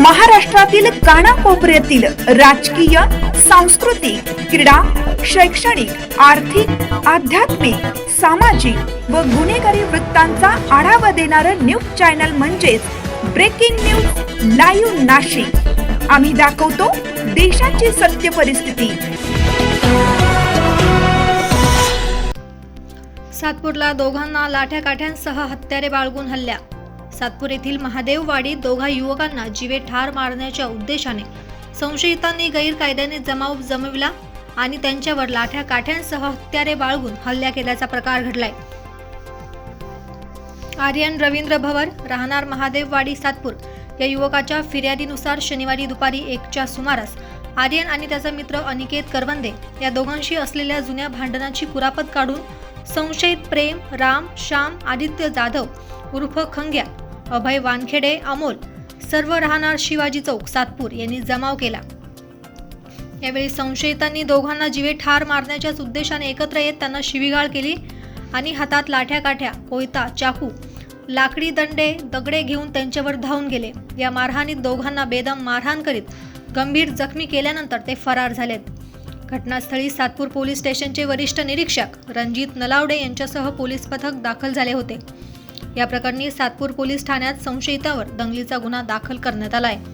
महाराष्ट्रातील कानाकोपऱ्यातील राजकीय सांस्कृतिक क्रीडा शैक्षणिक आर्थिक आध्यात्मिक सामाजिक व गुन्हेगारी वृत्तांचा आढावा देणारं न्यूज चॅनल म्हणजेच ब्रेकिंग न्यूज लाईव्ह नाशिक. आम्ही दाखवतो देशाची सत्य परिस्थिती. सातपूरला दोघांना लाठ्या काठ्यांसह हत्यारे बाळगून हल्ल्या. सातपूर येथील महादेववाडीत दोघा युवकांना जीवे ठार मारण्याच्या उद्देशाने संशयितांनी गैरकायद्याने जमाव जमविला आणि त्यांच्यावर लाठ्या काठ्यांसह हत्यारे बाळगून हल्ला केल्याचा प्रकार घडलाय. आर्यन रवींद्र भवर राहणार महादेववाडी सातपूर या युवकाच्या फिर्यादीनुसार शनिवारी दुपारी एकच्या सुमारास आर्यन आणि त्याचा मित्र अनिकेत करवंदे या दोघांशी असलेल्या जुन्या भांडणाची कुरापत काढून संशयित प्रेम राम श्याम आदित्य जाधव उर्फ खंग्या अभय वानखेडे अमोल सर्व राहणार शिवाजी चौक सातपूर यांनी जमाव केला. यावेळी संशयितांनी दोघांना जीवे ठार मारण्याच्याच उद्देशाने एकत्र येत त्यांना शिवीगाळ केली आणि हातात लाठ्या काठ्या कोयता चाकू लाकडी दंडे दगडे घेऊन त्यांच्यावर धावून गेले. या मारहाणीत दोघांना बेदम मारहाण करीत गंभीर जखमी केल्यानंतर ते फरार झालेत. घटनास्थळी सातपूर पोलीस स्टेशनचे वरिष्ठ निरीक्षक रणजित नलावडे यांच्यासह पोलीस पथक दाखल झाले होते. या प्रकरणी सातपूर पोलीस ठाण्यात संशयितावर दंगलीचा गुन्हा दाखल करण्यात आला आहे